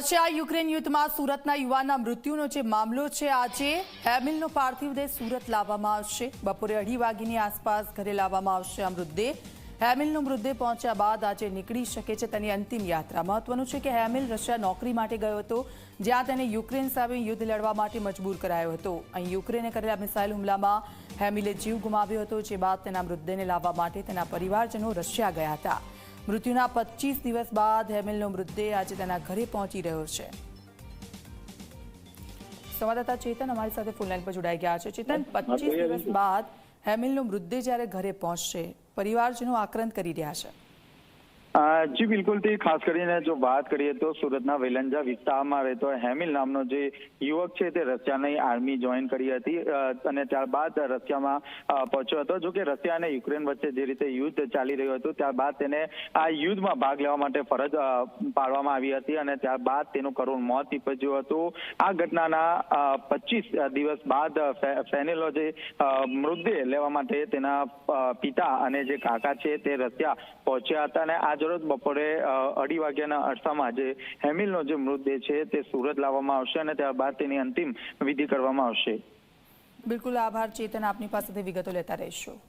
Russia Ukraine યુદ્ધમાં સુરતના યુવાનના મૃત્યુનો જે મામલો છે આજે હેમિલનો પાર્થિવ દેહ સુરત લાવવામાં આવશે. બપોરે અઢી વાગીની આસપાસ ઘરે લાવવામાં આવશે આ મૃતદેહ. હેમિલનો મૃતદેહ પહોંચ્યા બાદ આજે નીકળી શકે છે તેની અંતિમ યાત્રા. મહત્વનું છે કે હેમિલ રશિયા નોકરી માટે ગયો હતો, જ્યાં તેને યુક્રેન સામે યુદ્ધ લડવા માટે મજબૂર કરાયો હતો. અહીં યુક્રેને કરેલા મિસાઇલ હુમલામાં હેમિલે જીવ ગુમાવ્યો હતો, જે બાદ તેના મૃતદેહને લાવવા માટે તેના પરિવારજનો રશિયા ગયા હતા. મૃત્યુના પચીસ દિવસ બાદ હેમિલનો મૃતદેહ આજે તેના ઘરે પહોંચી રહ્યો છે. સંવાદદાતા ચેતન અમારી સાથે ફૂલ લાઈન પર જોડાઈ ગયા છે. ચેતન પચીસ દિવસ બાદ હેમિલનો મૃતદેહ જ્યારે ઘરે પહોંચશે પરિવારજનો આક્રંદ કરી રહ્યા છે. જી, બિલકુલ. ખાસ કરીને જો વાત કરીએ તો સુરતના વેલંજા વિસ્તારમાં રહેતો હેમિલ નામનો જે યુવક છે, તે રશિયાની આર્મી જોઈન કરી હતી અને ત્યારબાદ રશિયામાં પહોંચ્યો હતો. જો કે રશિયા અને યુક્રેન વચ્ચે જે રીતે યુદ્ધ ચાલી રહ્યું હતું, ત્યારબાદ તેને આ યુદ્ધમાં ભાગ લેવા માટે ફરજ પાડવામાં આવી હતી અને ત્યારબાદ તેનું કરુણ મોત નીપજ્યું હતું. આ ઘટનાના પચીસ દિવસ બાદ ફેનેલો જે મૃતદેહ લેવા માટે તેના પિતા અને જે કાકા છે, તે રશિયા પહોંચ્યા હતા. અને આ રોજ બપોરે અઢી વાગ્યાના અરસામાં જે હેમિલનો જે મૃતદેહ છે તે સુરત લાવવામાં આવશે અને ત્યારબાદ તેની અંતિમ વિધિ કરવામાં આવશે. બિલકુલ આભાર, ચેતન આપની પાસેથી વિગતો લેતા રહીશું.